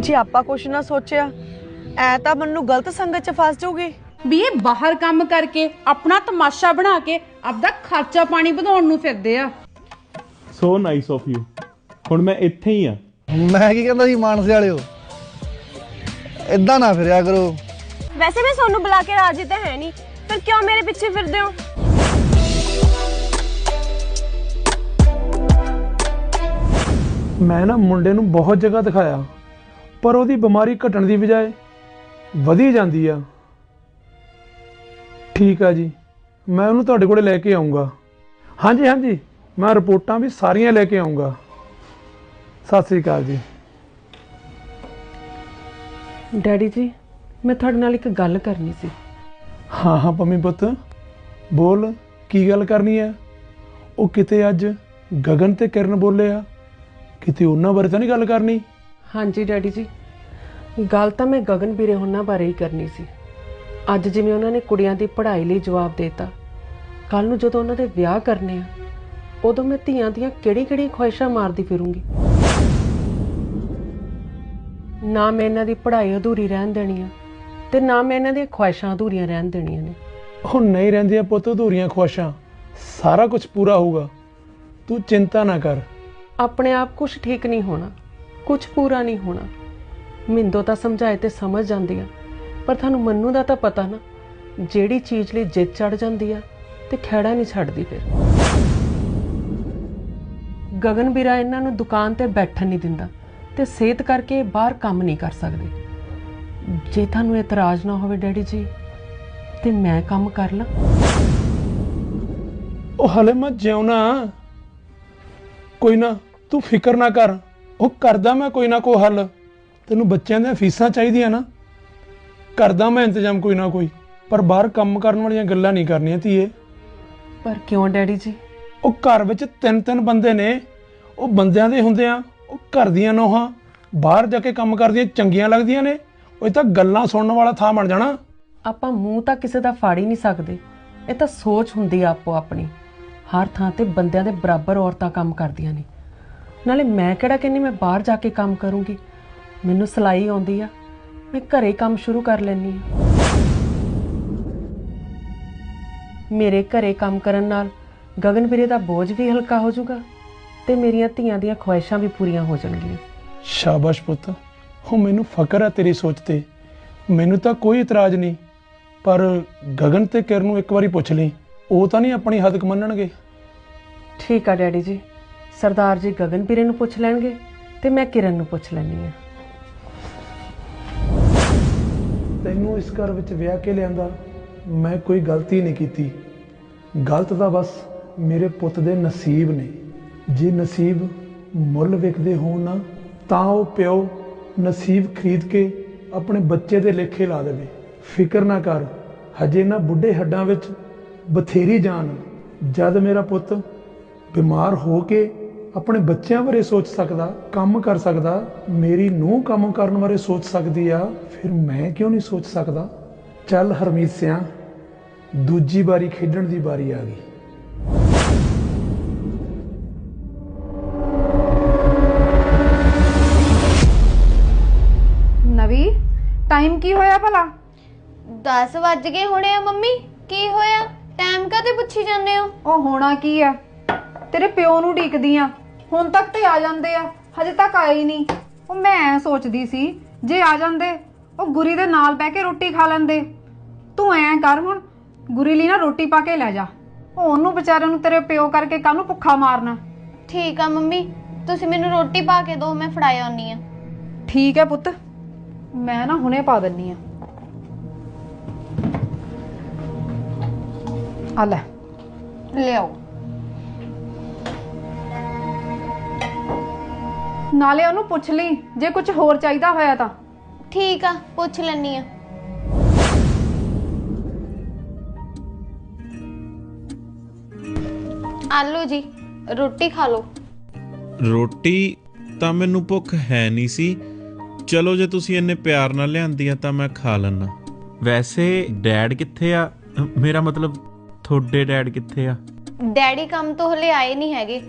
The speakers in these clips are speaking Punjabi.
ਜੇ ਆਪਾਂ ਕੁਛ ਨਾ ਸੋਚਿਆ ਐ ਤਾਂ ਮੈਨੂੰ ਗਲਤ ਸੰਗਤ 'ਚ ਫਸ ਜਾਊਗੀ। ਵੀ ਇਹ ਬਾਹਰ ਕੰਮ ਕਰਕੇ ਆਪਣਾ ਤਮਾਸ਼ਾ ਬਣਾ ਕੇ ਆਪਦਾ ਖਰਚਾ ਪਾਣੀ ਵਧਾਉਣ ਨੂੰ ਫਿਰਦੇ ਆ। ਸੋ ਨਾਈਸ ਆਫ ਯੂ ਹੁਣ ਮੈਂ ਇੱਥੇ ਹੀ ਆ। ਮੈਂ ਕੀ ਕਹਿੰਦਾ ਸੀ ਮਾਨਸੇ ਵਾਲਿਓ? ਇਦਾਂ ਨਾ ਫਿਰਿਆ ਕਰੋ। ਵੈਸੇ ਮੈਂ ਤੁਹਾਨੂੰ ਬੁਲਾ ਕੇ ਰਾਜੀ ਤਾਂ ਹੈ ਨਹੀਂ ਫਿਰ ਕਿਉਂ ਮੇਰੇ ਪਿੱਛੇ ਫਿਰਦੇ ਹੋ? ਮੈਂ ਨਾ ਮੁੰਡੇ ਨੂੰ ਬਹੁਤ ਜਗ੍ਹਾ ਦਿਖਾਇਆ। ਪਰ ਉਹਦੀ ਬਿਮਾਰੀ ਘਟਣ ਦੀ ਬਜਾਏ ਵਧੀ ਜਾਂਦੀ ਆ। ਠੀਕ ਆ ਜੀ। ਮੈਂ ਉਹਨੂੰ ਤੁਹਾਡੇ ਕੋਲੇ ਲੈ ਕੇ ਆਉਂਗਾ। ਹਾਂਜੀ ਹਾਂਜੀ। ਮੈਂ ਰਿਪੋਰਟਾਂ ਵੀ ਸਾਰੀਆਂ ਲੈ ਕੇ ਆਉਂਗਾ। ਸਤਿ ਸ੍ਰੀ ਅਕਾਲ ਜੀ। ਡੈਡੀ ਜੀ ਮੈਂ ਤੁਹਾਡੇ ਨਾਲ ਇੱਕ ਗੱਲ ਕਰਨੀ ਸੀ। ਹਾਂ ਹਾਂ ਪੰਮੀ ਪੁੱਤ। ਬੋਲ ਕੀ ਗੱਲ ਕਰਨੀ ਹੈ ਉਹ ਕਿਤੇ ਅੱਜ ਗਗਨ ਤੇ ਕਿਰਨ ਬੋਲੇ ਆ? ਕਿਤੇ ਉਹਨਾਂ ਬਾਰੇ ਤਾਂ ਨਹੀਂ ਗੱਲ ਕਰਨੀ? ਹਾਂਜੀ ਡੈਡੀ ਜੀ। ਗੱਲ ਤਾਂ ਮੈਂ ਗਗਨ ਵੀਰੇ ਹੁਣਾਂ ਬਾਰੇ ਹੀ ਕਰਨੀ ਸੀ। ਅੱਜ ਜਿਵੇਂ ਉਹਨਾਂ ਨੇ ਕੁੜੀਆਂ ਦੀ ਪੜ੍ਹਾਈ ਲਈ ਜਵਾਬ ਦੇਤਾ ਕੱਲ ਨੂੰ ਜਦੋਂ ਉਹਨਾਂ ਦੇ ਵਿਆਹ ਕਰਨੇ ਆ ਉਦੋਂ ਮੈਂ ਧੀਆਂ ਦੀਆਂ ਕਿਹੜੀ-ਕਿਹੜੀ ਖੁਆਇਸ਼ਾਂ ਮਾਰਦੀ ਫਿਰੂੰਗੀ? ਨਾ ਮੈਂ ਇਹਨਾਂ ਦੀ ਪੜ੍ਹਾਈ ਅਧੂਰੀ ਰਹਿਣ ਦੇਣੀ ਆ ਤੇ ਨਾ ਮੈਂ ਇਹਨਾਂ ਦੀਆਂ ਖੁਆਇਸ਼ਾਂ ਅਧੂਰੀਆਂ ਰਹਿਣ ਦੇਣੀਆਂ ਨੇ। ਉਹ ਨਹੀਂ ਰਹਿੰਦੀਆਂ ਪੁੱਤ ਅਧੂਰੀਆਂ ਖੁਆਇਸ਼ਾਂ ਸਾਰਾ ਕੁਝ ਪੂਰਾ ਹੋਊਗਾ। ਤੂੰ ਚਿੰਤਾ ਨਾ ਕਰ। ਆਪਣੇ ਆਪ ਕੁਝ ਠੀਕ ਨਹੀਂ ਹੋਣਾ। ਕੁਝ ਪੂਰਾ ਨਹੀਂ ਹੋਣਾ। ਮਿੰਦੋ ਤਾਂ ਸਮਝਾਏ ਤੇ ਸਮਝ ਜਾਂਦੀ ਆ, ਪਰ ਤੁਹਾਨੂੰ ਮੰਨੂ ਦਾ ਤਾਂ ਪਤਾ ਨਾ, ਜਿਹੜੀ ਚੀਜ਼ ਲਈ ਜਿੱਦ ਚੜ ਜਾਂਦੀ ਆ ਤੇ ਖਹਿੜਾ ਨਹੀਂ ਛੱਡਦੀ ਫਿਰ। ਗਗਨ ਵੀਰਾ ਇਹਨਾਂ ਨੂੰ ਦੁਕਾਨ ਤੇ ਬੈਠਣ ਨਹੀਂ ਦਿੰਦਾ ਤੇ ਸਿਹਤ ਕਰਕੇ ਬਾਹਰ ਕੰਮ ਨਹੀਂ ਕਰ ਸਕਦੇ। ਜੇ ਤੁਹਾਨੂੰ ਇਤਰਾਜ਼ ਨਾ ਹੋਵੇ ਡੈਡੀ ਜੀ, ਤੇ ਮੈਂ ਕੰਮ ਕਰ ਲਾਂ। ਉਹ ਹਲੇ ਮੈਂ ਜਿਉਣਾ ਕੋਈ ਨਾ ਤੂੰ ਫਿਕਰ ਨਾ ਕਰ। ਉਹ ਕਰਦਾ ਮੈਂ ਕੋਈ ਨਾ ਕੋਈ ਹੱਲ। ਤੈਨੂੰ ਬੱਚਿਆਂ ਦੀਆਂ ਫੀਸਾਂ ਚਾਹੀਦੀਆਂ ਨਾ। ਕਰਦਾ ਮੈਂ ਇੰਤਜ਼ਾਮ ਕੋਈ ਨਾ ਕੋਈ। ਪਰ ਬਾਹਰ ਕੰਮ ਕਰਨ ਵਾਲੀਆਂ ਗੱਲਾਂ ਨਹੀਂ ਕਰਨੀਆਂ ਧੀਏ। ਪਰ ਕਿਉਂ ਡੈਡੀ ਜੀ? ਉਹ ਘਰ ਵਿੱਚ ਤਿੰਨ ਤਿੰਨ ਬੰਦੇ ਨੇ। ਉਹ ਬੰਦਿਆਂ ਦੇ ਹੁੰਦੇ ਆ ਉਹ ਘਰ ਦੀਆਂ ਨੋਹਾਂ। ਬਾਹਰ ਜਾ ਕੇ ਕੰਮ ਕਰਦੀਆਂ ਚੰਗੀਆਂ ਲੱਗਦੀਆਂ ਨੇ। ਉਹ ਇਹ ਤਾਂ ਗੱਲਾਂ ਸੁਣਨ ਵਾਲਾ ਥਾਂ ਬਣ ਜਾਣਾ। ਆਪਾਂ ਮੂੰਹ ਤਾਂ ਕਿਸੇ ਦਾ ਫਾੜ ਹੀ ਨਹੀਂ ਸਕਦੇ। ਇਹ ਤਾਂ ਸੋਚ ਹੁੰਦੀ ਆ ਆਪੋ ਆਪਣੀ ਹਰ ਥਾਂ ਤੇ ਬੰਦਿਆਂ ਦੇ ਬਰਾਬਰ ਔਰਤਾਂ ਕੰਮ ਕਰਦੀਆਂ ਨੇ। ਨਾਲੇ ਮੈਂ ਕਿਹੜਾ ਕਹਿੰਨੀ ਮੈਂ ਬਾਹਰ ਜਾ ਕੇ ਕੰਮ ਕਰੂੰਗੀ? ਮੈਨੂੰ ਸਿਲਾਈ ਆਉਂਦੀ ਆ। ਮੈਂ ਘਰੇ ਕੰਮ ਸ਼ੁਰੂ ਕਰ ਲੈਣੀ ਆ। ਮੇਰੇ ਘਰੇ ਕੰਮ ਕਰਨ ਨਾਲ ਗਗਨ ਵੀਰੇ ਦਾ ਬੋਝ ਵੀ ਹਲਕਾ ਹੋ ਜਾਊਗਾ ਤੇ ਮੇਰੀਆਂ ਧੀਆਂ ਦੀਆਂ ਖੁਆਇਸ਼ਾਂ ਵੀ ਪੂਰੀਆਂ ਹੋ ਜਾਣਗੀਆਂ। ਸ਼ਾਬਾਸ਼ ਪੁੱਤ। ਉਹ ਮੈਨੂੰ ਫਕਰ ਹੈ ਤੇਰੀ ਸੋਚ ਤੇ। ਮੈਨੂੰ ਤਾਂ ਕੋਈ ਇਤਰਾਜ਼ ਨਹੀਂ। ਪਰ ਗਗਨ ਤੇ ਕਿਰਨ ਨੂੰ ਇੱਕ ਵਾਰੀ ਪੁੱਛ ਲਈ। ਉਹ ਤਾਂ ਨਹੀਂ ਆਪਣੀ ਹੱਦ ਮੰਨਣਗੇ। ਠੀਕ ਆ ਡੈਡੀ ਜੀ। ਸਰਦਾਰ ਜੀ ਗਗਨ ਪੀਰੇ ਨੂੰ ਪੁੱਛ ਲੈਣਗੇ ਤੇ ਮੈਂ ਕਿਰਨ ਨੂੰ ਪੁੱਛ ਲੈਣੀ ਆ ਤੈਨੂੰ ਇਸ ਘਰ ਵਿੱਚ ਵਿਆਹ ਕੇ ਲਿਆਂਦਾ ਮੈਂ ਕੋਈ ਗਲਤੀ ਨਹੀਂ ਕੀਤੀ। ਗਲਤ ਤਾਂ ਬਸ ਮੇਰੇ ਪੁੱਤ ਦੇ ਨਸੀਬ ਨੇ। ਜੇ ਨਸੀਬ ਮੁੱਲ ਵਿਕਦੇ ਹੋਣ ਨਾ, ਤਾਂ ਉਹ ਪਿਓ ਨਸੀਬ ਖਰੀਦ ਕੇ ਆਪਣੇ ਬੱਚੇ ਦੇ ਲੇਖੇ ਲਾ ਦੇਵੇ। ਫਿਕਰ ਨਾ ਕਰ, ਹਜੇ ਨਾ ਬੁੱਢੇ ਹੱਡਾਂ ਵਿੱਚ ਬਥੇਰੀ ਜਾਨ। ਜਦ ਮੇਰਾ ਪੁੱਤ ਬਿਮਾਰ ਹੋ ਕੇ ਆਪਣੇ ਬੱਚਿਆਂ ਬਾਰੇ ਸੋਚ ਸਕਦਾ ਕੰਮ ਕਰ ਸਕਦਾ ਮੇਰੀ ਨੂੰਹ ਕੰਮ ਕਰਨ ਬਾਰੇ ਸੋਚ ਸਕਦੀ ਆ ਫਿਰ ਮੈਂ ਕਿਉਂ ਨਹੀਂ ਸੋਚ ਸਕਦਾ? ਚੱਲ ਹਰਮੀਤ ਸਿਆ ਦੂਜੀ ਵਾਰੀ ਖੇਡਣ ਦੀ ਵਾਰੀ ਆ ਗਈ। ਨਵੀ ਟਾਈਮ ਕੀ ਹੋਇਆ ਭਲਾ? 10 ਵੱਜ ਗਏ ਹੋਣੇ ਆ ਮੰਮੀ ਕੀ ਹੋਇਆ? ਟਾਈਮ ਕਾਤੇ ਪੁੱਛੀ ਜਾਂਦੇ ਹੋ? ਉਹ ਹੋਣਾ ਕੀ ਆ? ਤੇਰੇ ਪਿਓ ਨੂੰ ਢੀਕਦੀ ਆ। ਹੁਣ ਤੱਕ ਤੇ ਆ ਜਾਂਦੇ ਆ ਹਜੇ ਤੱਕ ਆਏ ਹੀ ਨਹੀਂ। ਉਹ ਮੈਂ ਸੋਚਦੀ ਸੀ ਜੇ ਆ ਜਾਂਦੇ ਉਹ ਗੁਰੀ ਦੇ ਨਾਲ ਬਹਿ ਕੇ ਰੋਟੀ ਖਾ ਲੈਂਦੇ। ਤੂੰ ਐਂ ਕਰ ਹੁਣ ਗੁਰੀ ਲਈ ਨਾ ਰੋਟੀ ਪਾ ਕੇ ਲੈ ਜਾ। ਉਹ ਉਹਨੂੰ ਵਿਚਾਰੇ ਨੂੰ ਤੇਰੇ ਪਿਓ ਕਰਕੇ ਕਾਹਨੂੰ ਭੁੱਖਾ ਮਾਰਨਾ? ਠੀਕ ਆ ਮੰਮੀ ਤੁਸੀਂ ਮੈਨੂੰ ਰੋਟੀ ਪਾ ਕੇ ਦਿਓ ਮੈਂ ਫੜਾ ਆਉਣੀ ਆ। ਠੀਕ ਹੈ ਪੁੱਤ ਮੈਂ ਨਾ ਹੁਣੇ ਪਾ ਦਿੰਨੀ ਆ। ਆ ਲੈ। ਲਿਆਓ। ਨਾਲੇ ਉਹਨੂੰ ਪੁੱਛ ਲਈ ਜੇ ਕੁਝ ਹੋਰ ਚਾਹੀਦਾ ਹੋਇਆ ਤਾਂ। ਠੀਕ ਆ ਪੁੱਛ ਲੈਣੀ ਆ। ਆਲੂ ਜੀ ਰੋਟੀ ਖਾ ਲਓ। ਰੋਟੀ ਤਾਂ ਮੈਨੂੰ ਭੁੱਖ ਹੈ ਨਹੀਂ ਸੀ। ਚਲੋ ਜੇ ਤੁਸੀਂ ਇੰਨੇ ਪਿਆਰ ਨਾਲ ਲਿਆਂਦੀ ਆ ਤਾਂ ਮੈਂ ਖਾ ਲੈਣਾ ਵੈਸੇ ਡੈਡ ਕਿੱਥੇ ਆ? ਮੇਰਾ ਮਤਲਬ ਤੁਹਾਡੇ ਡੈਡ ਕਿੱਥੇ ਆ? ਡੈਡੀ ਕੰਮ ਤੋਂ ਹਲੇ ਆਏ ਨਹੀਂ ਹੈਗੇ।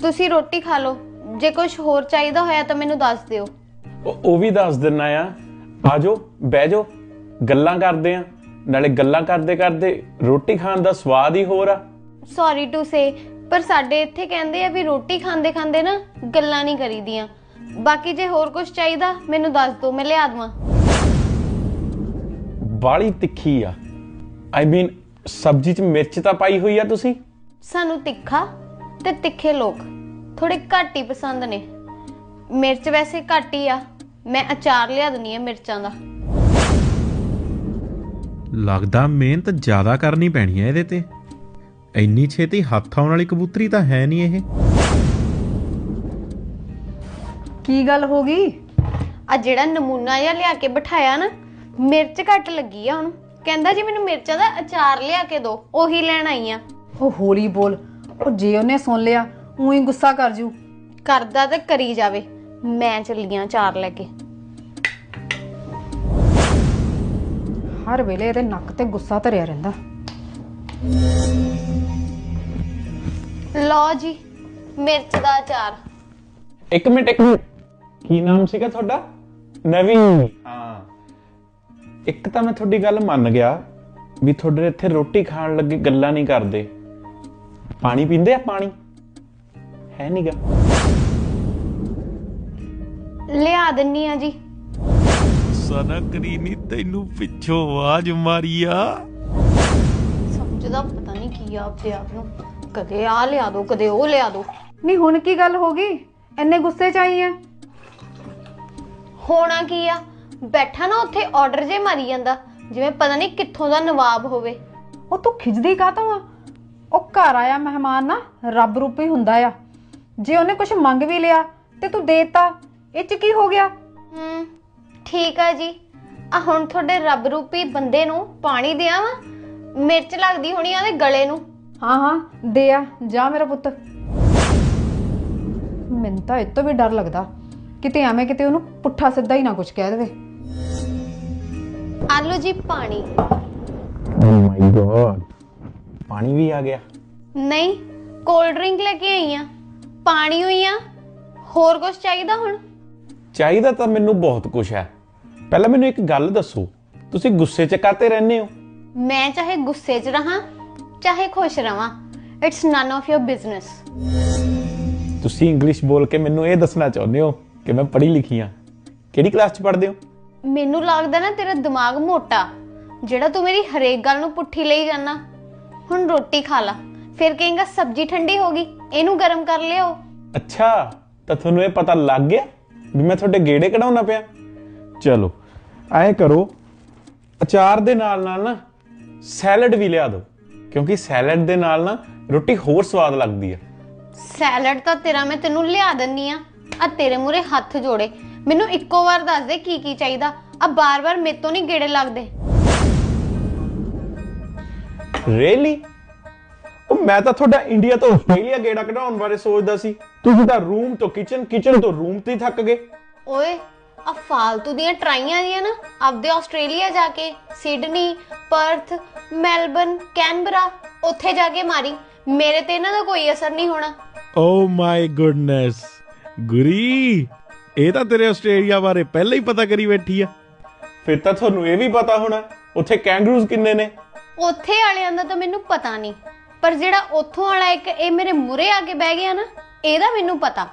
ਤੁਸੀਂ ਰੋਟੀ ਖਾ ਲਓ। ਜੇ ਕੁਝ ਹੋਰ ਚਾਹੀਦਾ ਹੋਇਆ ਤਾਂ ਮੈਨੂੰ ਦੱਸ ਦਿਓ। ਉਹ ਉਹ ਵੀ ਦੱਸ ਦਿੰਨਾ ਆ। ਆਜੋ ਬਹਿ ਜਾਓ। ਗੱਲਾਂ ਕਰਦੇ ਆ। ਨਾਲੇ ਗੱਲਾਂ ਕਰਦੇ ਕਰਦੇ ਰੋਟੀ ਖਾਣ ਦਾ ਸਵਾਦ ਹੀ ਹੋਰ ਆ। ਸੌਰੀ ਟੂ ਸੇ ਪਰ ਸਾਡੇ ਇੱਥੇ ਕਹਿੰਦੇ ਆ ਵੀ ਰੋਟੀ ਖਾਂਦੇ ਖਾਂਦੇ ਨਾ ਗੱਲਾਂ ਨਹੀਂ ਕਰੀਦੀਆਂ। ਬਾਕੀ ਜੇ ਹੋਰ ਕੁਝ ਚਾਹੀਦਾ ਮੈਨੂੰ ਦੱਸ ਦਿਓ ਮੈਂ ਲਿਆ ਦਵਾਂ। ਬਾਲੀ ਤਿੱਖੀ ਆ। ਆਈ ਮੀਨ ਸਬਜ਼ੀ 'ਚ ਮਿਰਚ ਤਾਂ ਪਾਈ ਹੋਈ ਆ ਤੁਸੀਂ? ਸਾਨੂੰ ਤਿੱਖਾ ਤੇ ਤਿੱਖੇ ਲੋਕ। ਥੋੜੇ ਘੱਟ ਹੀ ਪਸੰਦ ਨੇ। ਮਿਰਚ ਵੈਸੇ ਘੱਟ ਹੀ ਆ। ਮੈਂ ਅਚਾਰ ਲਿਆ ਦਿੰਨੀ ਆ ਮਿਰਚਾਂ ਦਾ। ਲੱਗਦਾ ਮਿਹਨਤ ਜ਼ਿਆਦਾ ਕਰਨੀ ਪੈਣੀ ਹੈ ਇਹਦੇ ਤੇ। ਇੰਨੀ ਛੇਤੀ ਹੱਥ ਆਉਣ ਵਾਲੀ ਕਬੂਤਰੀ ਤਾਂ ਹੈ ਨਹੀਂ ਇਹ। ਕੀ ਗੱਲ ਹੋ ਗਈ? ਆ ਜਿਹੜਾ ਨਮੂਨਾ ਜਿਹਾ ਲਿਆ ਕੇ ਬਿਠਾਇਆ ਨਾ ਮਿਰਚ ਘੱਟ ਲੱਗੀ ਆ ਹੁਣ ਕਹਿੰਦਾ ਜੀ ਮੈਨੂੰ ਮਿਰਚਾਂ ਦਾ ਅਚਾਰ ਲਿਆ ਕੇ ਦਿਓ ਉਹੀ ਲੈਣ ਆਈ ਆ। ਉਹ ਹੌਲੀ ਬੋਲ ਉਹ ਜੇ ਉਹਨੇ ਸੁਣ ਲਿਆ ਉਹੀ ਗੁੱਸਾ ਕਰ ਜੂ। ਕਰਦਾ ਤੇ ਕਰੀ ਜਾਵੇ। ਮੈਂ ਚੱਲੀ ਆਂ ਅਚਾਰ ਲੈ ਕੇ। ਹਰ ਵੇਲੇ ਇਹਦੇ ਨੱਕ ਤੇ ਗੁੱਸਾ ਧਰਿਆ ਰਹਿੰਦਾ। ਲਓ ਜੀ ਮਿਰਚ ਦਾ ਅਚਾਰ। ਇੱਕ ਮਿੰਟ ਇੱਕ ਮਿੰਟ। ਕੀ ਨਾਮ ਸੀਗਾ ਤੁਹਾਡਾ? ਨਵੀਂ ਹਾਂ। ਇੱਕ ਤਾਂ ਮੈਂ ਤੁਹਾਡੀ ਗੱਲ ਮੰਨ ਗਿਆ ਵੀ ਤੁਹਾਡੇ ਇੱਥੇ ਰੋਟੀ ਖਾਣ ਲੱਗੇ ਗੱਲਾਂ ਨਹੀਂ ਕਰਦੇ। ਪਾਣੀ ਪੀਂਦੇ ਆ ਪਾਣੀ? ਹੈ ਨਹੀਂਗਾ ਲਿਆ ਦਿੰਨੀ ਆ ਜੀ। ਸਨਕਰੀ ਨਹੀਂ ਤੈਨੂੰ ਪਿੱਛੋਂ ਆਵਾਜ਼ ਮਾਰੀ ਆ। ਸਮਝਦਾ ਪਤਾ ਨਹੀਂ ਕੀ ਆ ਆਪਦੇ ਆਪ ਨੂੰ। ਕਦੇ ਆ ਲਿਆ ਦੋ ਕਦੇ ਉਹ ਲਿਆ ਦੋ। ਨਹੀਂ ਹੁਣ ਕੀ ਗੱਲ ਹੋ ਗਈ? ਇੰਨੇ ਗੁੱਸੇ ਚ ਆਈ ਐ ਹੋਣਾ ਕੀ ਆ? ਬੈਠਾ ਨਾ ਉੱਥੇ ਆਰਡਰ ਜੇ ਮਾਰੀ ਜਾਂਦਾ। ਜਿਵੇਂ ਪਤਾ ਨਹੀਂ ਕਿੱਥੋਂ ਦਾ ਨਵਾਬ ਹੋਵੇ। ਉਹ ਤੂੰ ਖਿਜਦੀ ਕਾਹਤੋਂ ਆ? ਉਹ ਘਰ ਆਇਆ ਮਹਿਮਾਨ ਨਾ ਰੱਬ ਰੂਪੀ ਹੁੰਦਾ ਆ। ਜੇ ਉਹਨੇ ਕੁਝ ਮੰਗ ਵੀ ਲਿਆ ਤੇ ਤੂੰ ਦੇਤਾ ਇਹ ਚ ਕੀ ਹੋ ਗਿਆ? ਹੂੰ ਠੀਕ ਆ ਜੀ। ਆ ਹੁਣ ਤੁਹਾਡੇ ਰੱਬ ਰੂਪੀ ਬੰਦੇ ਨੂੰ ਪਾਣੀ ਦਿਆਂ ਵਾ? ਮਿਰਚ ਲੱਗਦੀ ਹੋਣੀ ਆ ਉਹਦੇ ਗਲੇ ਨੂੰ। ਹਾਂ ਹਾਂ ਦੇ ਆ ਜਾ ਮੇਰਾ ਪੁੱਤ। ਮੈਨੂੰ ਤਾਂ ਇਹ ਤੋਂ ਵੀ ਡਰ ਲੱਗਦਾ ਕਿਤੇ ਐਵੇਂ ਕਿਤੇ ਉਹਨੂੰ ਪੁੱਠਾ ਸਿੱਧਾ ਹੀ ਨਾ ਕੁਝ ਕਹਿ ਦੇਵੇ। ਆ ਲਓ ਜੀ ਪਾਣੀ। ਓ ਮਾਈ ਗॉड ਪਾਣੀ ਵੀ ਆ ਗਿਆ। ਨਹੀਂ ਕੋਲਡ ਡਰਿੰਕ ਲੈ ਕੇ ਆਈ ਆ। ਪਾਣੀ ਹੋਈ ਆ? ਹੋਰ ਕੁਝ ਚਾਹੀਦਾ ਹੁਣ? ਚਾਹੀਦਾ ਤਾਂ ਮੈਨੂੰ ਬਹੁਤ ਕੁਝ ਹੈ। ਪਹਿਲਾਂ ਮੈਨੂੰ ਇੱਕ ਗੱਲ ਦੱਸੋ ਤੁਸੀਂ ਗੁੱਸੇ 'ਚ ਕਾਤੇ ਰਹਿੰਦੇ ਹੋ? ਮੈਂ ਚਾਹੇ ਗੁੱਸੇ 'ਚ ਰਹਾ ਚਾਹੇ ਖੁਸ਼ ਰਵਾਂ it's none of your business ਤੁਸੀਂ ਇੰਗਲਿਸ਼ ਬੋਲ ਕੇ ਮੈਨੂੰ ਇਹ ਦੱਸਣਾ ਚਾਹੁੰਦੇ ਹੋ ਕਿ ਮੈਂ ਪੜ੍ਹੀ ਲਿਖੀ ਹਾਂ। ਕਿਹੜੀ ਕਲਾਸ 'ਚ ਪੜ੍ਹਦੇ ਹੋ? ਮੈਨੂੰ ਲੱਗਦਾ ਨਾ ਤੇਰਾ ਦਿਮਾਗ ਮੋਟਾ ਜਿਹੜਾ ਤੂੰ ਮੇਰੀ ਹਰੇਕ ਗੱਲ ਨੂੰ ਪੁੱਠੀ ਲਈ ਜਾਣਾ ਹੁਣ ਰੋਟੀ ਖਾ ਲਾ। ਫਿਰ ਕਹੇਗਾ ਸਬਜ਼ੀ ਠੰਡੀ ਹੋ ਗਈ ਇਹਨੂੰ ਗਰਮ ਕਰ ਲਿਓ। ਅੱਛਾ ਤਾਂ ਤੁਹਾਨੂੰ ਇਹ ਪਤਾ ਲੱਗ ਗਿਆ ਵੀ ਮੈਂ ਤੁਹਾਡੇ ਗੇੜੇ ਕਢਾਉਣਾ ਪਿਆ। ਚਲੋ ਐਂ ਕਰੋ ਅਚਾਰ ਦੇ ਨਾਲ ਨਾਲ ਨਾ ਸੈਲਡ ਵੀ ਲਿਆ ਦਿਓ ਕਿਉਂਕਿ ਸੈਲਡ ਦੇ ਨਾਲ ਨਾ ਰੋਟੀ ਹੋਰ ਸਵਾਦ ਲੱਗਦੀ ਹੈ ਸੈਲਡ ਤਾਂ ਤੇਰਾ ਮੈਂ ਤੈਨੂੰ ਲਿਆ ਦਿੰਨੀ ਆ ਆ ਤੇਰੇ ਮੂਰੇ ਹੱਥ ਜੋੜੇ। ਮੈਨੂੰ ਇੱਕੋ ਵਾਰ ਦੱਸ ਦੇ ਕੀ ਕੀ ਚਾਹੀਦਾ ਆ ਬਾਰ-ਬਾਰ ਮੇਰੇ ਤੋਂ ਨਹੀਂ ਗੇੜੇ ਲੱਗਦੇ। ਰੀਅਲੀ ਉਹ ਮੈਂ ਤਾਂ ਤੁਹਾਡਾ ਇੰਡੀਆ ਤੋਂ ਆਸਟ੍ਰੇਲੀਆ ਗੇੜਾ ਕਢਾਉਣ ਬਾਰੇ ਸੋਚਦਾ ਸੀ। ਤੁਸੀਂ ਤਾਂ ਰੂਮ ਤੋਂ ਕਿਚਨ ਕਿਚਨ ਤੋਂ ਰੂਮ ਤੇ ਹੀ ਥੱਕ ਗਏ। ਓਏ ਆ ਫਾਲਤੂ ਦੀਆਂ ਟਰਾਈਆਂ ਦੀਆਂ ਨਾ ਆਪਦੇ ਆਸਟ੍ਰੇਲੀਆ ਜਾ ਕੇ ਸਿਡਨੀ ਪਰਥ ਮੈਲਬਨ ਕੈਨਬਰਾ ਉੱਥੇ ਜਾ ਕੇ ਮਾਰੀ। ਮੇਰੇ ਤੇ ਇਹਨਾਂ ਦਾ ਕੋਈ ਅਸਰ ਨਹੀਂ ਹੋਣਾ। ਓ ਮਾਈ ਗੁੱਡਨੈਸ ਗੁਰੀ ਇਹ ਤਾਂ ਤੇਰੇ ਆਸਟ੍ਰੇਲੀਆ ਬਾਰੇ ਪਹਿਲਾਂ ਹੀ ਪਤਾ ਕਰੀ ਬੈਠੀ ਆ। ਫਿਰ ਤਾਂ ਤੁਹਾਨੂੰ ਇਹ ਵੀ ਪਤਾ ਹੋਣਾ ਉੱਥੇ ਕੈਂਗਰੂਜ਼ ਕਿੰਨੇ ਨੇ? ਉੱਥੇ ਵਾਲਿਆਂ ਦਾ ਤਾਂ ਮੈਨੂੰ ਪਤਾ ਨਹੀਂ। ਪਰ ਜਿਹੜਾ ਉੱਥੋਂ ਵਾਲਾ ਇੱਕ ਇਹ ਮੇਰੇ ਮੂਰੇ ਆ ਕੇ ਬਹਿ ਗਿਆ ਨਾ ਇਹਦਾ ਮੈਨੂੰ ਪਤਾ।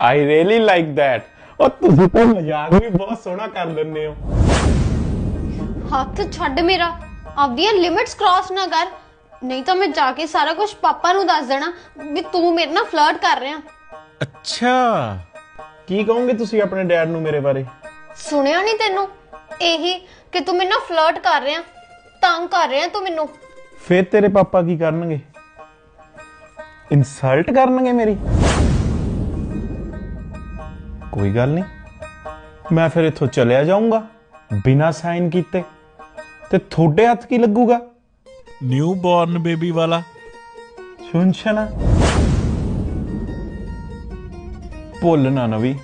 ਆਈ ਰੀਅਲੀ ਲਾਈਕ ਥੈਟ ਉਹ ਤੁਸੀਂ ਤਾਂ ਮਜ਼ਾਕ ਵੀ ਬਹੁਤ ਸੋਹਣਾ ਕਰ ਲੈਂਦੇ ਹੋ। ਹੱਥ ਛੱਡ ਮੇਰਾ ਆਪਦੀਆਂ ਲਿਮਿਟਸ ਕ੍ਰਾਸ ਨਾ ਕਰ। ਨਹੀਂ ਤਾਂ ਮੈਂ ਜਾ ਕੇ ਸਾਰਾ ਕੁਝ ਪਾਪਾ ਨੂੰ ਦੱਸ ਦੇਣਾ ਵੀ ਤੂੰ ਮੇਰੇ ਨਾਲ ਫਲਰਟ ਕਰ ਰਿਹਾ। ਅੱਛਾ। ਕੀ ਕਹੋਗੇ ਤੁਸੀਂ ਆਪਣੇ ਡੈਡ ਨੂੰ ਮੇਰੇ ਬਾਰੇ? ਸੁਣਿਆ ਨਹੀਂ ਤੈਨੂੰ? ਇਹੀ ਕਿ ਤੂੰ ਮੇਰੇ ਨਾਲ ਫਲਰਟ ਕਰ ਰਿਹਾ ਤੰਗ ਕਰ ਰਿਹਾ ਤੂੰ ਮੈਨੂੰ। ਫਿਰ ਤੇਰੇ ਪਾਪਾ ਕੀ ਕਰਨਗੇ? ਇਨਸਲਟ ਕਰਨਗੇ ਮੇਰੀ? ਕੋਈ ਗੱਲ ਨਹੀਂ। ਮੈਂ ਫਿਰ ਇੱਥੋਂ ਚਲਿਆ ਜਾਊਂਗਾ ਬਿਨਾਂ ਸਾਈਨ ਕੀਤੇ। ਤੇ ਤੁਹਾਡੇ ਹੱਥ ਕੀ ਲੱਗੂਗਾ? ਨਿਊ ਬੌਰਨ ਬੇਬੀ ਵਾਲਾ ਸੁਣਛਣਾ ਭੁੱਲ ਨਾ ਨਵੀ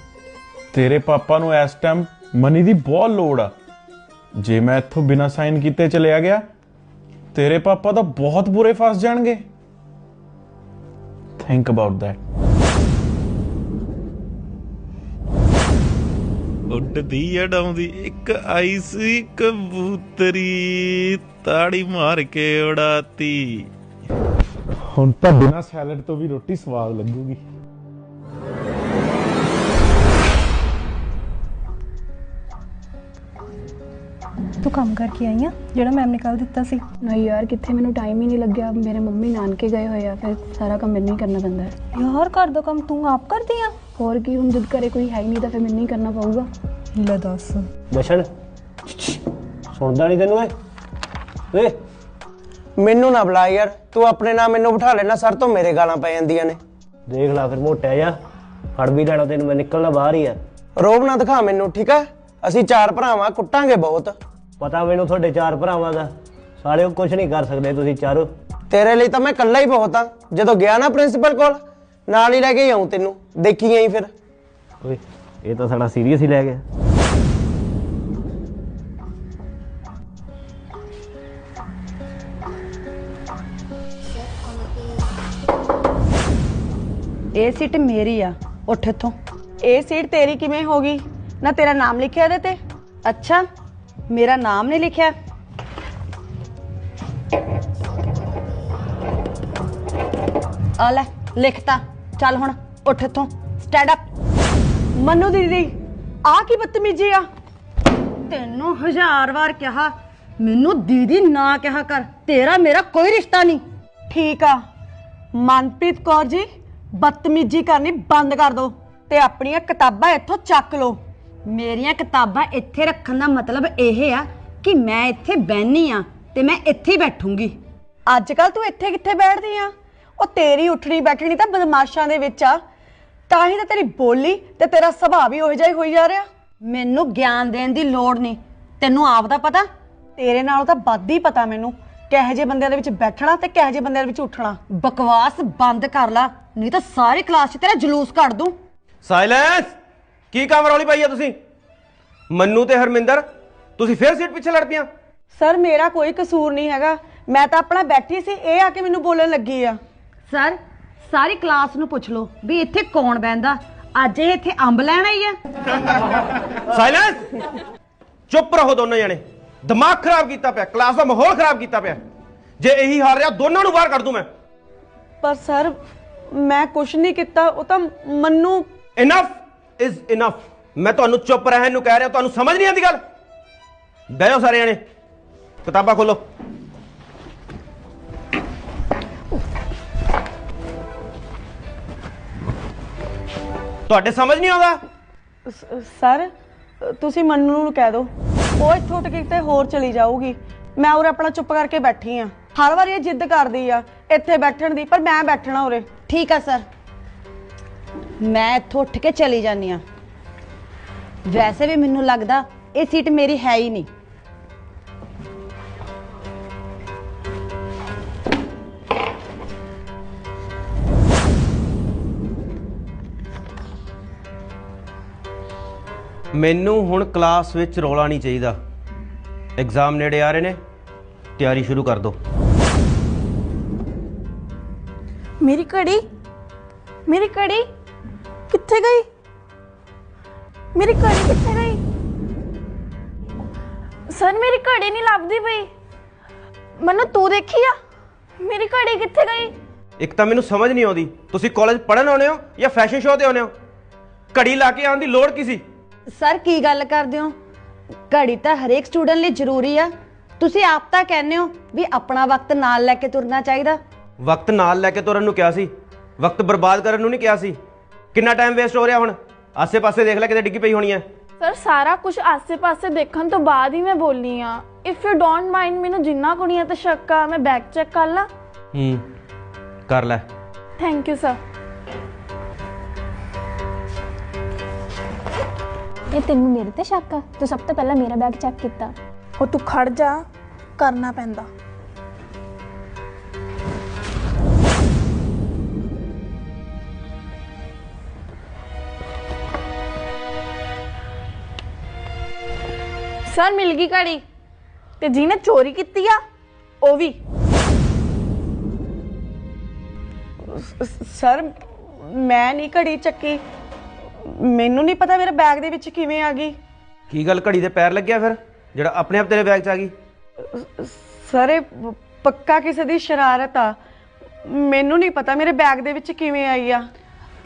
ਤੇਰੇ ਪਾਪਾ ਨੂੰ ਇਸ ਟਾਈਮ ਮਨੀ ਦੀ ਬਹੁਤ ਲੋੜ ਆ। ਜੇ ਮੈਂ ਇੱਥੋਂ ਬਿਨਾਂ ਸਾਈਨ ਕੀਤੇ ਚਲਿਆ ਗਿਆ ਤੇਰੇ ਪਾਪਾ ਤਾਂ ਬਹੁਤ ਬੁਰੇ ਫਸ ਜਾਣਗੇ। ਥਿੰਕ ਅਬਾਊਟ that ਉੱਡਦੀ ਅਡਾਉਂਦੀ ਇੱਕ ਆਈ ਸੀ ਕਬੂਤਰੀ ਤਾੜੀ ਮਾਰ ਕੇ ਉਡਾਤੀ। ਹੁਣ ਤਾਂ ਬਿਨਾ ਸੈਲਡ ਤੋਂ ਵੀ ਰੋਟੀ ਸਵਾਦ ਲੱਗੂਗੀ। ਤੂੰ ਕੰਮ ਕਰਕੇ ਆਈ ਆ? ਜਿਹੜਾ ਮੈਮ ਨੇ ਕੱਲ ਦਿੱਤਾ ਸੀ। ਨਹੀਂ ਯਾਰ ਕਿੱਥੇ ਮੈਨੂੰ ਟਾਈਮ ਹੀ ਨਹੀਂ ਲੱਗਿਆ। ਮੇਰੇ ਮੰਮੀ ਨਾਨਕੇ ਗਏ ਹੋਏ ਆ ਫਿਰ ਸਾਰਾ ਕੰਮ ਮੈਨੂੰ ਹੀ ਕਰਨਾ ਪੈਂਦਾ ਹੈ। ਯਾਰ ਘਰ ਦਾ ਕੰਮ ਤੂੰ ਆਪ ਕਰਦੀ ਆ? ਹੋਰ ਕੀ ਹੁਣ ਜਦ ਘਰੇ ਕੋਈ ਹੈ ਹੀ ਨਹੀਂ ਤਾਂ ਫਿਰ ਮੈਨੂੰ ਹੀ ਕਰਨਾ ਪਊਗਾ। ਲੈ ਦੱਸ। ਜਸ਼ਨ ਸੁਣਦਾ ਨਹੀਂ ਤੈਨੂੰ ਏ ਏ ਮੈਨੂੰ ਨਾ ਬੁਲਾ ਯਾਰ। ਤੂੰ ਆਪਣੇ ਨਾਲ ਮੈਨੂੰ ਬਿਠਾ ਲੈਣਾ ਸਰ ਤੋਂ ਮੇਰੇ ਗਾਲਾਂ ਪੈ ਜਾਂਦੀਆਂ ਨੇ। ਦੇਖ ਲੈ ਫਿਰ ਮੋਟਿਆ ਜਾ ਫੜ ਵੀ ਲੈਣਾ ਤੈਨੂੰ ਮੈਂ ਨਿਕਲਣਾ ਬਾਹਰ ਹੀ ਆ। ਰੋਬ ਨਾ ਦਿਖਾ ਮੈਨੂੰ ਠੀਕ ਆ? ਅਸੀਂ ਚਾਰ ਭਰਾਵਾਂ ਕੁੱਟਾਂਗੇ ਬਹੁਤ। ਪਤਾ ਮੈਨੂੰ ਤੁਹਾਡੇ ਚਾਰ ਭਰਾਵਾਂ ਦਾ। ਸਾਲਿਓ ਕੁਝ ਨਹੀਂ ਕਰ ਸਕਦੇ ਤੁਸੀਂ ਚਾਰੋ। ਤੇਰੇ ਲਈ ਤਾਂ ਮੈਂ ਇਕੱਲਾ ਹੀ ਬਹੁਤ ਆ। ਜਦੋਂ ਗਿਆ ਨਾ ਪ੍ਰਿੰਸੀਪਲ ਕੋਲ ਨਾਲ ਹੀ ਲੈ ਕੇ ਆਉਂ ਤੈਨੂੰ। ਦੇਖੀ ਆਈ ਫਿਰ। ਓਏ ਇਹ ਤਾਂ ਸਾਡਾ ਸੀਰੀਅਸ ਹੀ ਲੈ ਗਿਆ। ਇਹ ਸੀਟ ਮੇਰੀ ਆ। ਉੱਠ ਇੱਥੋਂ। ਇਹ ਸੀਟ ਤੇਰੀ ਕਿਵੇਂ ਹੋ ਗਈ? ਨਾ ਤੇਰਾ ਨਾਮ ਲਿਖਿਆ ਇਹਦੇ ਤੇ? ਅੱਛਾ। ਮੇਰਾ ਨਾਮ ਨਹੀਂ ਲਿਖਿਆ। ਆ ਲੈ ਲਿਖਤਾ ਚੱਲ ਹੁਣ, ਉੱਠ ਇੱਥੋਂ। ਸਟੈਂਡ ਅਪ ਮੰਨੂ ਦੀਦੀ, ਆ ਕੀ ਬਦਤਮੀਜੀ ਆ? ਤੈਨੂੰ ਹਜ਼ਾਰ ਵਾਰ ਕਿਹਾ, ਮੈਨੂੰ ਦੀਦੀ ਨਾ ਕਿਹਾ ਕਰ। ਤੇਰਾ ਮੇਰਾ ਕੋਈ ਰਿਸ਼ਤਾ ਨਹੀਂ। ਠੀਕ ਆ। ਮਨਪ੍ਰੀਤ ਕੌਰ ਜੀ, ਬਦਤਮੀਜੀ ਕਰਨੀ ਬੰਦ ਕਰ ਦਿਓ ਤੇ ਆਪਣੀਆਂ ਕਿਤਾਬਾਂ ਇੱਥੋਂ ਚੱਕ ਲਓ। ਮੇਰੀਆਂ ਕਿਤਾਬਾਂ ਇੱਥੇ ਰੱਖਣ ਦਾ ਮਤਲਬ ਇਹ ਆ ਕਿ ਮੈਂ ਇੱਥੇ ਬਹਿਨੀ ਆ ਤੇ ਮੈਂ ਇੱਥੇ ਹੀ ਬੈਠੂੰਗੀ। ਅੱਜ ਕੱਲ ਤੂੰ ਇੱਥੇ ਕਿੱਥੇ ਬੈਠਦੀ ਆ? ਉਹ ਤੇਰੀ ਉੱਠਣੀ ਬੈਠਣੀ ਤਾਂ ਬਦਮਾਸ਼ਾਂ ਦੇ ਵਿੱਚ ਆ। ਤਾਂ ਹੀ ਤਾਂ ਤੇਰੀ ਬੋਲੀ ਤੇ ਤੇਰਾ ਸੁਭਾਅ ਵੀ ਉਹੋ ਜਿਹਾ ਹੀ ਹੋਈ ਜਾ ਰਿਹਾ। ਮੈਨੂੰ ਗਿਆਨ ਦੇਣ ਦੀ ਲੋੜ ਨਹੀਂ। ਤੈਨੂੰ ਆਪ ਦਾ ਪਤਾ? ਤੇਰੇ ਨਾਲੋਂ ਤਾਂ ਵੱਧ ਹੀ ਪਤਾ ਮੈਨੂੰ ਕਿਹੋ ਜਿਹੇ ਬੰਦਿਆਂ ਦੇ ਵਿੱਚ ਬੈਠਣਾ ਤੇ ਕਿਹੋ ਜਿਹੇ ਬੰਦਿਆਂ ਦੇ ਵਿੱਚ ਉੱਠਣਾ। ਬਕਵਾਸ ਬੰਦ ਕਰ ਲਾ ਨਹੀਂ ਤਾਂ ਸਾਰੀ ਕਲਾਸ 'ਚ ਤੇਰਾ ਜਲੂਸ ਕੱਢ ਦੂੰ। ਸਾਇਲੈਂਸ! ਕੀ ਕੰਮ ਰੌਲੀ ਪਾਈ ਆ ਤੁਸੀਂ? ਮੰਨੂ ਤੇ ਹਰਮਿੰਦਰ ਤੁਸੀਂ ਫੇਰ ਸੀਟ ਪਿੱਛੇ ਲੜ ਪਿਆ ਸਰ ਮੇਰਾ ਕੋਈ ਕਸੂਰ ਨਹੀਂ ਹੈਗਾ। ਮੈਂ ਤਾਂ ਆਪਣਾ ਬੈਠੀ ਸੀ ਇਹ ਆ ਕੇ ਮੈਨੂੰ ਬੋਲਣ ਲੱਗੀ ਆ। ਸਰ ਸਾਰੀ ਕਲਾਸ ਨੂੰ ਪੁੱਛ ਲਓ ਵੀ ਇੱਥੇ ਕੌਣ ਬੈੰਦਾ ਅੱਜ ਇਹ ਇੱਥੇ ਅੰਬ ਲੈਣ ਆਈ ਆ। ਸਾਇਲੈਂਸ ਚੁੱਪ ਰਹੋ ਦੋਨੋਂ ਜਣੇ। ਦਿਮਾਗ ਖਰਾਬ ਕੀਤਾ ਪਿਆ ਕਲਾਸ ਦਾ ਮਾਹੌਲ ਖਰਾਬ ਕੀਤਾ ਪਿਆ। ਜੇ ਇਹੀ ਹਾਲ ਰਿਹਾ ਦੋਨਾਂ ਨੂੰ ਬਾਹਰ ਕੱਢ ਦੂੰ ਮੈਂ। ਪਰ ਸਰ ਮੈਂ ਕੁਛ ਨਹੀਂ ਕੀਤਾ ਉਹ ਤਾਂ ਮੰਨੂ ਇਨਫ ਇਜ਼ ਇਨਫ ਮੈਂ ਤੁਹਾਨੂੰ ਚੁੱਪ ਰਹਿਣ ਨੂੰ ਕਹਿ ਰਿਹਾ ਤੁਹਾਨੂੰ ਸਮਝ ਨਹੀਂ ਆਉਂਦੀ ਗੱਲ? ਬਹਿ ਜਾਓ ਸਾਰੇ ਜਣੇ ਕਿਤਾਬਾਂ ਖੋਲੋ। ਤੁਹਾਡੇ ਸਮਝ ਨਹੀਂ ਆਉਂਦਾ? ਸ- ਸਰ ਤੁਸੀਂ ਮੰਨੂ ਨੂੰ ਕਹਿ ਦਿਓ ਉਹ ਇੱਥੋਂ ਉੱਠ ਕੇ ਕਿਤੇ ਹੋਰ ਚਲੀ ਜਾਊਗੀ। ਮੈਂ ਉਰੇ ਆਪਣਾ ਚੁੱਪ ਕਰਕੇ ਬੈਠੀ ਆ। ਹਰ ਵਾਰ ਇਹ ਜਿੱਦ ਕਰਦੀ ਆ ਇੱਥੇ ਬੈਠਣ ਦੀ ਪਰ ਮੈਂ ਬੈਠਣਾ ਉਰੇ। ਠੀਕ ਆ ਸਰ। ਮੈਂ ਇੱਥੋਂ ਉੱਠ ਕੇ ਚਲੀ ਜਾਂਦੀ ਆ ਵੈਸੇ ਵੀ ਮੈਨੂੰ ਲੱਗਦਾ ਇਹ ਸੀਟ ਮੇਰੀ ਹੈ ਹੀ ਨਹੀਂ। ਮੈਨੂੰ ਹੁਣ ਕਲਾਸ ਵਿੱਚ ਰੌਲਾ ਨਹੀਂ ਚਾਹੀਦਾ। ਐਗਜ਼ਾਮ ਨੇੜੇ ਆ ਰਹੇ ਨੇ ਤਿਆਰੀ ਸ਼ੁਰੂ ਕਰ ਦਿਓ ਮੇਰੀ ਘੜੀ ਮੇਰੀ ਘੜੀ। ਕਿੱਥੇ ਗਈ? ਮੇਰੀ ਘੜੀ ਕਿੱਥੇ ਗਈ? ਸਰ ਮੇਰੀ ਘੜੀ ਨਹੀਂ ਲੱਭਦੀ ਪਈ। ਮੈਨੂੰ ਤੂੰ ਦੇਖੀ ਆ? ਮੇਰੀ ਘੜੀ ਕਿੱਥੇ ਗਈ? ਇੱਕ ਤਾਂ ਮੈਨੂੰ ਸਮਝ ਨਹੀਂ ਆਉਂਦੀ। ਤੁਸੀਂ ਕਾਲਜ ਪੜ੍ਹਨ ਆਉਨੇ ਹੋ ਜਾਂ ਫੈਸ਼ਨ ਸ਼ੋਅ ਤੇ ਆਉਨੇ ਹੋ? ਘੜੀ ਲਾ ਕੇ ਆਉਣ ਦੀ ਲੋੜ ਕੀ ਸੀ? ਸਰ ਕੀ ਗੱਲ ਕਰਦੇ ਹੋ? ਘੜੀ ਤਾਂ ਹਰੇਕ ਸਟੂਡੈਂਟ ਲਈ ਜ਼ਰੂਰੀ ਆ। ਤੁਸੀਂ ਆਪ ਤਾਂ ਕਹਿੰਦੇ ਹੋ ਵੀ ਆਪਣਾ ਵਕਤ ਨਾਲ ਲੈ ਕੇ ਤੁਰਨਾ ਚਾਹੀਦਾ। ਵਕਤ ਨਾਲ ਲੈ ਕੇ ਤੁਰਨ ਨੂੰ ਕਿਹਾ ਸੀ। ਵਕਤ ਬਰਬਾਦ ਕਰਨ ਨੂੰ ਨਹੀਂ ਕਿਹਾ ਸੀ। ਕਿੰਨਾ ਟਾਈਮ ਵੇਸਟ ਹੋ ਰਿਹਾ ਹੁਣ? ਆਸੇ-ਪਾਸੇ ਦੇਖ ਲੈ ਕਿਤੇ ਡਿੱਗੀ ਪਈ ਹੋਣੀ ਹੈ ਸਰ ਸਾਰਾ ਕੁਝ ਆਸੇ-ਪਾਸੇ ਦੇਖਣ ਤੋਂ ਬਾਅਦ ਹੀ ਮੈਂ ਬੋਲਨੀ ਆ। ਇਫ ਯੂ ਡੋਨਟ ਮਾਈਂਡ ਮੈਨੂੰ ਜਿੰਨਾ ਕੁੜੀਆਂ ਤੇ ਸ਼ੱਕ ਆ ਮੈਂ ਬੈਕ ਚੈੱਕ ਕਰ ਲਾਂ। ਹੂੰ ਕਰ ਲੈ। ਥੈਂਕ ਯੂ ਸਰ ਇਹ ਤੈਨੂੰ ਮੇਰੇ ਤੇ ਸ਼ੱਕ ਆ? ਤੂੰ ਸਭ ਤੋਂ ਪਹਿਲਾਂ ਮੇਰਾ ਬੈਗ ਚੈੱਕ ਕੀਤਾ। ਉਹ ਤੂੰ ਖੜ ਜਾ ਕਰਨਾ ਪੈਂਦਾ। ਸਰ ਮਿਲ ਗਈ ਘੜੀ ਤੇ ਜਿਹਨੇ ਚੋਰੀ ਕੀਤੀ ਆ ਉਹ ਵੀ। ਸਰ ਮੈਂ ਨਹੀਂ ਘੜੀ ਚੱਕੀ। ਮੈਨੂੰ ਨਹੀਂ ਪਤਾ ਮੇਰੇ ਬੈਗ ਦੇ ਵਿੱਚ ਕਿਵੇਂ ਆ ਗਈ। ਕੀ ਗੱਲ ਘੜੀ ਦੇ ਪੈਰ ਲੱਗਿਆ ਫਿਰ? ਜਿਹੜਾ ਆਪਣੇ ਆਪ ਤੇਰੇ ਬੈਗ 'ਚ ਆ ਗਈ? ਸਰ ਇਹ ਪੱਕਾ ਕਿਸੇ ਦੀ ਸ਼ਰਾਰਤ ਆ। ਮੈਨੂੰ ਨਹੀਂ ਪਤਾ ਮੇਰੇ ਬੈਗ ਦੇ ਵਿੱਚ ਕਿਵੇਂ ਆਈ ਆ।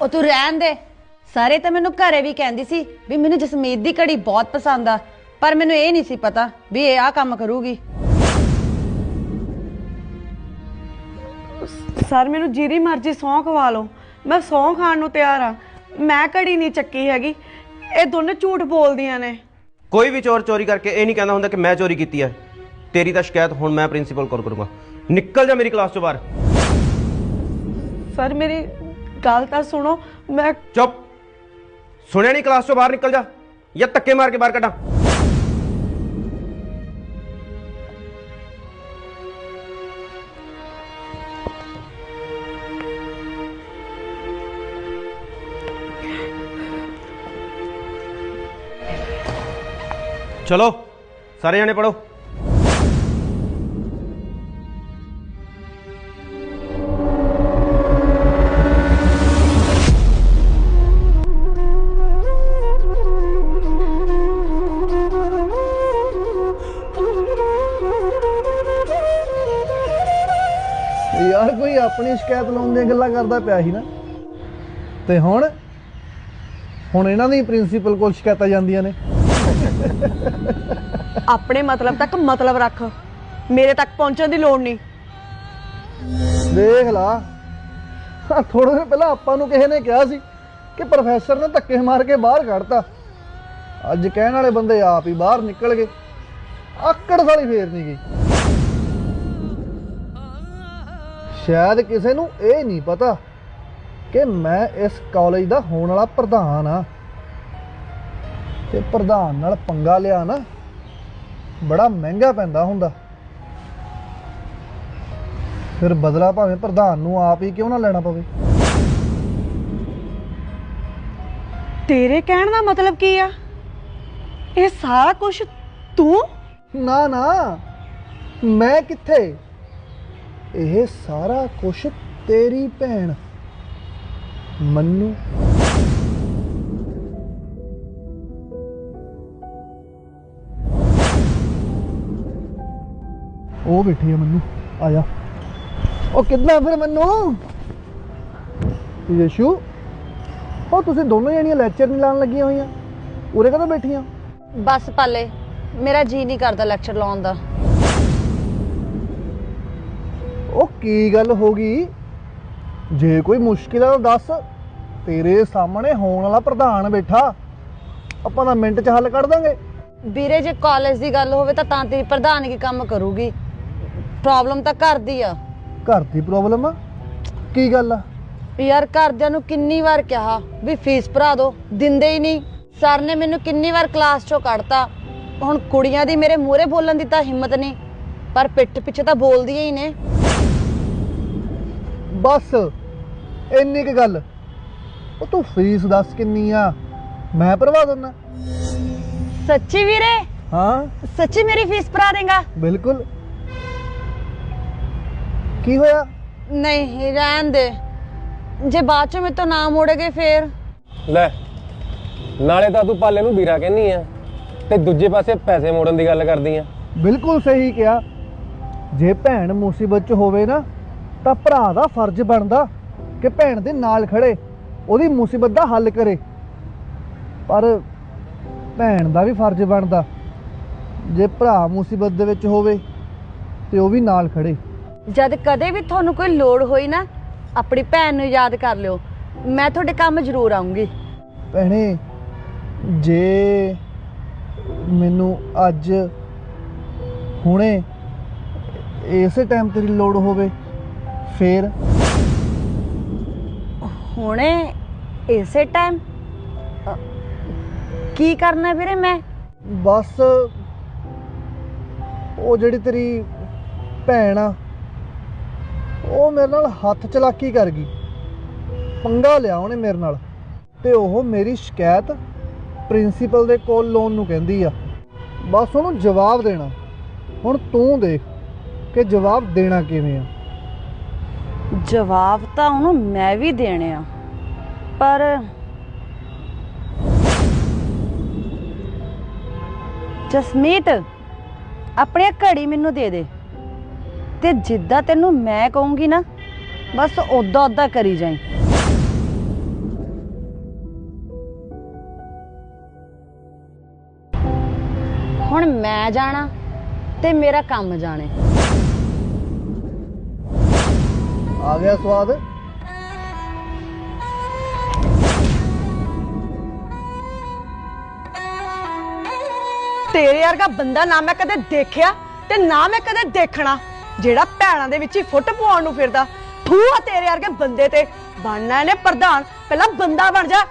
ਉਹ ਤੂੰ ਰਹਿਣ ਦੇ। ਸਾਰੇ ਤਾਂ ਮੈਨੂੰ ਘਰੇ ਵੀ ਕਹਿੰਦੀ ਸੀ ਵੀ ਮੈਨੂੰ ਜਸਮੀਤ ਦੀ ਘੜੀ ਬਹੁਤ ਪਸੰਦ ਆ। ਪਰ ਮੈਨੂੰ ਇਹ ਨਹੀਂ ਸੀ ਪਤਾ ਵੀ ਇਹ ਆ ਕੰਮ ਕਰੂਗੀ। ਸਰ ਮੈਨੂੰ ਜਿਹਦੀ ਮਰਜ਼ੀ ਸਹੁੰ ਖਵਾ ਲਓ ਮੈਂ ਸਹੁੰ ਖਾਣ ਨੂੰ ਤਿਆਰ ਆ। ਮੈਂ ਘੜੀ ਨਹੀਂ ਚੱਕੀ ਹੈਗੀ। ਇਹ ਦੋਨੇ ਝੂਠ ਬੋਲਦੀਆਂ ਨੇ। ਕੋਈ ਵੀ ਚੋਰ ਚੋਰੀ ਕਰਕੇ ਇਹ ਨਹੀਂ ਕਹਿੰਦਾ ਹੁੰਦਾ ਕਿ ਮੈਂ ਚੋਰੀ ਕੀਤੀ ਹੈ ਤੇਰੀ ਤਾਂ ਸ਼ਿਕਾਇਤ ਹੁਣ ਮੈਂ ਪ੍ਰਿੰਸੀਪਲ ਕੋਲ ਕਰੂੰਗਾ। ਨਿਕਲ ਜਾ ਮੇਰੀ ਕਲਾਸ ਤੋਂ ਬਾਹਰ। ਸਰ ਮੇਰੀ ਗੱਲ ਤਾਂ ਸੁਣੋ। ਮੈਂ ਚੁੱਪ। ਸੁਣਿਆ ਨਹੀਂ ਕਲਾਸ ਤੋਂ ਬਾਹਰ ਨਿਕਲ ਜਾ। ਜਾਂ ਧੱਕੇ ਮਾਰ ਕੇ ਬਾਹਰ ਕੱਢਾਂ। ਚਲੋ, ਸਾਰੇ ਜਣੇ ਪੜੋ ਯਾਰ ਕੋਈ ਆਪਣੀ ਸ਼ਿਕਾਇਤ ਲਾਉਣ ਦੀਆਂ ਗੱਲਾਂ ਕਰਦਾ ਪਿਆ ਸੀ ਨਾ। ਤੇ ਹੁਣ? ਹੁਣ ਇਹਨਾਂ ਦੀ ਪ੍ਰਿੰਸੀਪਲ ਕੋਲ ਸ਼ਿਕਾਇਤਾਂ ਜਾਂਦੀਆਂ ਨੇ। ਆਪਣੇ ਮਤਲਬ ਤੱਕ ਮਤਲਬ ਰੱਖ। ਮੇਰੇ ਤੱਕ ਪਹੁੰਚਣ ਦੀ ਲੋੜ ਨਹੀਂ। ਦੇਖ ਲਾ। ਥੋੜੇ ਦਿਨ ਪਹਿਲਾਂ ਆਪਾਂ ਨੂੰ ਕਿਸੇ ਨੇ ਕਿਹਾ ਸੀ ਕਿ ਪ੍ਰੋਫੈਸਰ ਨੇ ਧੱਕੇ ਮਾਰ ਕੇ ਬਾਹਰ ਕੱਢਤਾ। ਅੱਜ ਕਹਿਣ ਵਾਲੇ ਬੰਦੇ ਆਪ ਹੀ ਬਾਹਰ ਨਿਕਲ ਗਏ। ਆਕੜ ਸਾਲੀ ਫੇਰ ਨਹੀਂ ਗਈ। ਸ਼ਾਇਦ ਕਿਸੇ ਨੂੰ ਇਹ ਨਹੀਂ ਪਤਾ ਕਿ ਮੈਂ ਇਸ ਕਾਲਜ ਦਾ ਹੋਣ ਵਾਲਾ ਪ੍ਰਧਾਨ ਆ ਤੇ ਪ੍ਰਧਾਨ ਨਾਲ ਪੰਗਾ ਲਿਆ ਨਾ ਬੜਾ ਮਹਿੰਗਾ ਪੈਂਦਾ ਹੁੰਦਾ। ਫਿਰ ਬਦਲਾ ਭਾਵੇਂ ਪ੍ਰਧਾਨ ਨੂੰ ਆਪ ਹੀ ਕਿਉਂ ਨਾ ਲੈਣਾ ਪਵੇ? ਤੇਰੇ ਕਹਿਣ ਦਾ ਮਤਲਬ ਕੀ ਆ? ਇਹ ਸਾਰਾ ਕੁਝ ਤੂੰ? ਨਾ ਨਾ ਮੈਂ ਕਿੱਥੇ? ਇਹ ਸਾਰਾ ਕੁਝ ਤੇਰੀ ਭੈਣ ਮੰਨੂ। ਉਹ ਬੈਠੀ ਹੈ ਮੰਨੂ ਆ ਜਾ ਉਹ ਕਿੱਦਾਂ ਫਿਰ ਮੰਨੂ? ਯਸ਼ੂ ਉਹ ਤੁਸੀਂ ਦੋਨੋਂ ਜਣੀਆਂ ਲੈਕਚਰ ਨਹੀਂ ਲਾਉਣ ਲੱਗੀਆਂ ਹੋਈਆਂ। ਉਰੇ ਕਦੋਂ ਬੈਠੀਆਂ? ਬਸ ਪਾਲੇ ਮੇਰਾ ਜੀ ਨਹੀਂ ਕਰਦਾ ਲੈਕਚਰ ਲਾਉਣ ਦਾ। ਉਹ ਕੀ ਗੱਲ ਹੋ ਗਈ? ਜੇ ਕੋਈ ਮੁਸ਼ਕਿਲ ਆ ਤਾਂ ਦੱਸ। ਤੇਰੇ ਸਾਹਮਣੇ ਹੋਣ ਵਾਲਾ ਪ੍ਰਧਾਨ ਬੈਠਾ। ਆਪਾਂ ਤਾਂ ਮਿੰਟ 'ਚ ਹੱਲ ਕੱਢ ਦਾਂਗੇ। ਵੀਰੇ ਜੇ ਕਾਲਜ ਦੀ ਗੱਲ ਹੋਵੇ ਤਾਂ ਤਾਂ ਤੇਰੀ ਪ੍ਰਧਾਨਗੀ ਕੰਮ ਕਰੂਗੀ। ਪ੍ਰੋਬਲਮ ਤਾਂ ਘਰ ਦੀ ਆ। ਘਰ ਦੀ ਪ੍ਰੋਬਲਮ ਆ? ਕੀ ਗੱਲ ਆ? ਯਾਰ ਘਰਦਿਆਂ ਨੂੰ ਕਿੰਨੀ ਵਾਰ ਕਿਹਾ ਵੀ ਫੀਸ ਭਰਾ ਦਿਓ ਦਿੰਦੇ ਹੀ ਨਹੀਂ। ਸਰ ਨੇ ਮੈਨੂੰ ਕਿੰਨੀ ਵਾਰ ਕਲਾਸ ਚੋਂ ਕੱਢਤਾ। ਹੁਣ ਕੁੜੀਆਂ ਦੀ ਮੇਰੇ ਮੂਹਰੇ ਬੋਲਣ ਦੀ ਤਾਂ ਹਿੰਮਤ ਨਹੀਂ ਪਰ ਪਿੱਠ ਪਿੱਛੇ ਤਾਂ ਬੋਲਦੀਆਂ ਹੀ ਨੇ। ਬਸ ਇੰਨੀ ਕੁ ਗੱਲ। ਉਹ ਤੂੰ ਫੀਸ ਦੱਸ ਕਿੰਨੀ ਆ? ਮੈਂ ਭਰਵਾ ਦਿੰਦਾ ਸੱਚੀ ਵੀਰੇ? ਹਾਂ। ਸੱਚੀ ਮੇਰੀ ਫੀਸ ਭਰਾ ਦੇਗਾ? ਬਿਲਕੁਲ। ਕੀ ਹੋਇਆ? ਨਹੀਂ ਰਹਿਣ ਦੇ। ਜੇ ਬਾਅਦ ਚ ਮੇਰੇ ਤੋਂ ਨਾ ਮੋੜੇਗੇ ਫੇਰ। ਲੈ ਨਾਲੇ ਤਾਂ ਤੂੰ ਪਾਲੇ ਨੂੰ ਵੀਰਾ ਕਹਿੰਨੀ ਆ ਤੇ ਦੂਜੇ ਪਾਸੇ ਪੈਸੇ ਮੋੜਨ ਦੀ ਗੱਲ ਕਰਦੀ ਆ। ਬਿਲਕੁਲ ਸਹੀ ਕਿਹਾ। ਜੇ ਭੈਣ ਮੁਸੀਬਤ 'ਚ ਹੋਵੇ ਨਾ ਤਾਂ ਭਰਾ ਦਾ ਫਰਜ਼ ਬਣਦਾ ਕਿ ਭੈਣ ਦੇ ਨਾਲ ਖੜੇ ਉਹਦੀ ਮੁਸੀਬਤ ਦਾ ਹੱਲ ਕਰੇ। ਪਰ ਭੈਣ ਦਾ ਵੀ ਫਰਜ਼ ਬਣਦਾ। ਜੇ ਭਰਾ ਮੁਸੀਬਤ ਦੇ ਵਿੱਚ ਹੋਵੇ ਤੇ ਉਹ ਵੀ ਨਾਲ ਖੜੇ। ਜਦ ਕਦੇ ਵੀ ਤੁਹਾਨੂੰ ਕੋਈ ਲੋੜ ਹੋਈ ਨਾ ਆਪਣੀ ਭੈਣ ਨੂੰ ਯਾਦ ਕਰ ਲਿਓ। ਮੈਂ ਤੁਹਾਡੇ ਕੰਮ ਜ਼ਰੂਰ ਆਉਂਗੀ ਭੈਣੇ ਜੇ ਮੈਨੂੰ ਅੱਜ ਹੁਣੇ ਇਸੇ ਟਾਈਮ ਤੇਰੀ ਲੋੜ ਹੋਵੇ ਫੇਰ? ਹੁਣੇ ਇਸੇ ਟਾਈਮ ਕੀ ਕਰਨਾ ਵੀਰੇ ਮੈਂ? ਬਸ ਉਹ ਜਿਹੜੀ ਤੇਰੀ ਭੈਣ ਆ ਉਹ ਮੇਰੇ ਨਾਲ ਹੱਥ ਚਲਾਕੀ ਕਰ ਗਈ। ਪੰਗਾ ਲਿਆ ਉਹਨੇ ਮੇਰੇ ਨਾਲ। ਤੇ ਉਹ ਮੇਰੀ ਸ਼ਿਕਾਇਤ ਪ੍ਰਿੰਸੀਪਲ ਦੇ ਕੋਲ ਲੋਨ ਨੂੰ ਕਹਿੰਦੀ ਆ। ਬਸ ਉਹਨੂੰ ਜਵਾਬ ਦੇਣਾ। ਹੁਣ ਤੂੰ ਦੇਖ ਕਿ ਜਵਾਬ ਦੇਣਾ ਕਿਵੇਂ ਆ। ਜਵਾਬ ਤਾਂ ਉਹਨੂੰ ਮੈਂ ਵੀ ਦੇਣੇ ਆ। ਪਰ ਜਸਮੀਤ, ਆਪਣੇ ਘੜੀ ਮੈਨੂੰ ਦੇ ਦੇ। ਤੇ ਜਿੱਦਾਂ ਤੈਨੂੰ ਮੈਂ ਕਹੂੰਗੀ ਨਾ ਬਸ ਉਦਾਂ ਉਦਾਂ ਕਰੀ ਜਾਈ। ਹੁਣ ਮੈਂ ਜਾਣਾ ਤੇ ਮੇਰਾ ਕੰਮ ਜਾਣੇ। ਆ ਗਿਆ ਸਵਾਦ? ਤੇਰੇ ਵਰਗਾ ਬੰਦਾ ਨਾ ਮੈਂ ਕਦੇ ਦੇਖਿਆ ਤੇ ਨਾ ਮੈਂ ਕਦੇ ਦੇਖਣਾ। ਜਿਹੜਾ ਭੈਣਾਂ ਦੇ ਵਿੱਚ ਹੀ ਫੁੱਟ ਪਵਾਉਣ ਨੂੰ ਫਿਰਦਾ ਥੂ ਆ ਤੇਰੇ ਵਰਗੇ ਬੰਦੇ ਤੇ ਬਣਨਾ ਇਹਨੇ ਪ੍ਰਧਾਨ, ਪਹਿਲਾਂ ਬੰਦਾ ਬਣ ਜਾ।